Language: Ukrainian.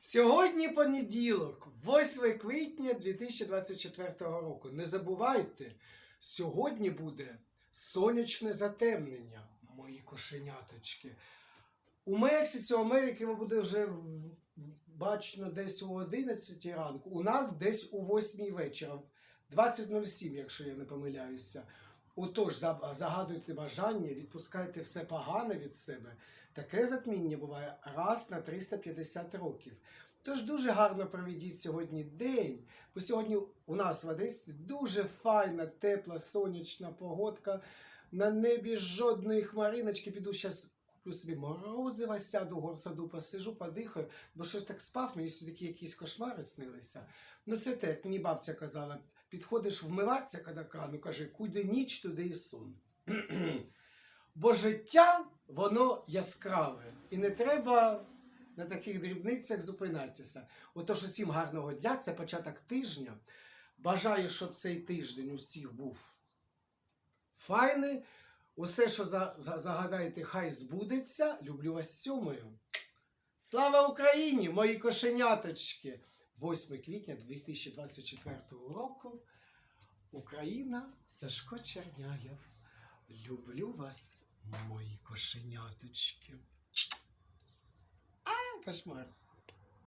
Сьогодні понеділок, 8 квітня 2024 року. Не забувайте, сьогодні буде сонячне затемнення, мої кошеняточки. У Мексиці, у Америки буде вже бачно десь о 11 ранку. У нас десь у 8 вечора, 20.07, якщо я не помиляюся. Отож, за- загадуйте бажання, відпускайте все погане від себе. Таке затміння буває раз на 350 років. Тож дуже гарно проведіть сьогодні день, бо сьогодні у нас в Одесі дуже файна, тепла, сонячна погодка. На небі жодної хмариночки. Піду зараз куплю собі морозива, сяду горсаду, посижу, подихаю, бо щось так спав, мені сюди якісь кошмари снилися. Ну це те, як мені бабця казала, підходиш вмиватися коли крану, каже, куди ніч, туди і сон. Бо життя, воно яскраве. І не треба на таких дрібницях зупинятися. Отож, усім гарного дня, це початок тижня. Бажаю, щоб цей тиждень усіх був файний. Усе, що за, за, загадаєте, хай збудеться. Люблю вас сьомою. Слава Україні, мої кошеняточки! 8 квітня 2024 року. Україна Сашко Черняєв. Люблю вас, мої кошеняточки. А, кошмар.